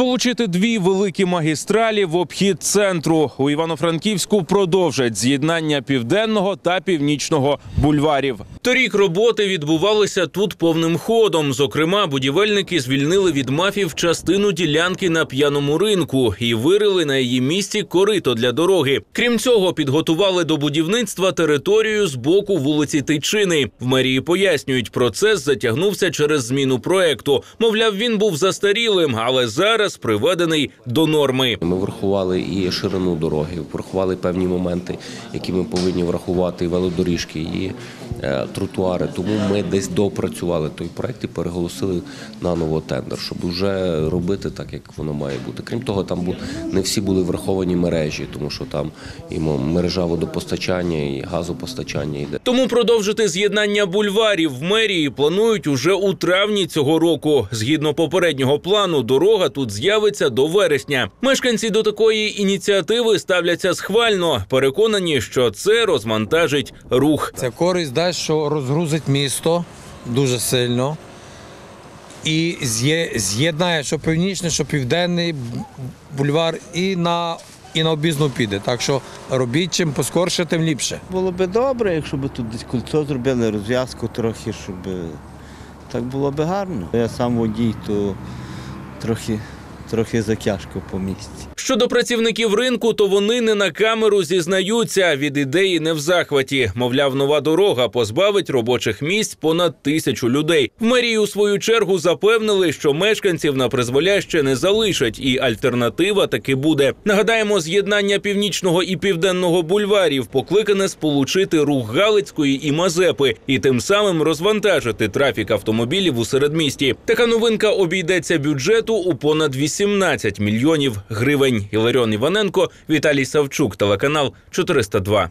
Сполучити дві великі магістралі в обхід центру у Івано-Франківську продовжать з'єднання південного та північного бульварів. Торік роботи відбувалися тут повним ходом. Зокрема, будівельники звільнили від мафів частину ділянки на п'яному ринку і вирили на її місці корито для дороги. Крім цього, підготували до будівництва територію з боку вулиці Тичини. В мерії пояснюють, процес затягнувся через зміну проекту. Мовляв, він був застарілим, але зараз приведений до норми. Ми врахували і ширину дороги, врахували певні моменти, які ми повинні врахувати, і велодоріжки, і е, тротуари. Тому ми десь допрацювали той проект і переголосили на ново тендер, щоб вже робити так, як воно має бути. Крім того, там не всі були враховані мережі, тому що там і мережа водопостачання, і газопостачання йде. Тому продовжити з'єднання бульварів в мерії планують уже у травні цього року. Згідно попереднього плану, дорога тут з'явиться до вересня. Мешканці до такої ініціативи ставляться схвально, переконані, що це розмонтажить рух. Це користь дасть, що розгрузить місто дуже сильно. І з'єднає, що північний, що південний бульвар, і на, і на обізну піде. Так що робіть чим поскорше, тим ліпше. Було би добре, якщо б тут десь кольцо зробили, розв'язку трохи, щоб так було би гарно. Я сам водій, то трохи, трохи затяжко по місці. Щодо працівників ринку, то вони не на камеру зізнаються від ідеї не в захваті. Мовляв, нова дорога позбавить робочих місць понад тисячу людей. В мерії у свою чергу запевнили, що мешканців на призволяще не залишать, і альтернатива таки буде. Нагадаємо, з'єднання північного і південного бульварів покликане сполучити рух Галицької і Мазепи, і тим самим розвантажити трафік автомобілів у середмісті. Така новинка обійдеться бюджету у понад 18 мільйонів гривень. Іларіон Іваненко, Віталій Савчук, телеканал 402.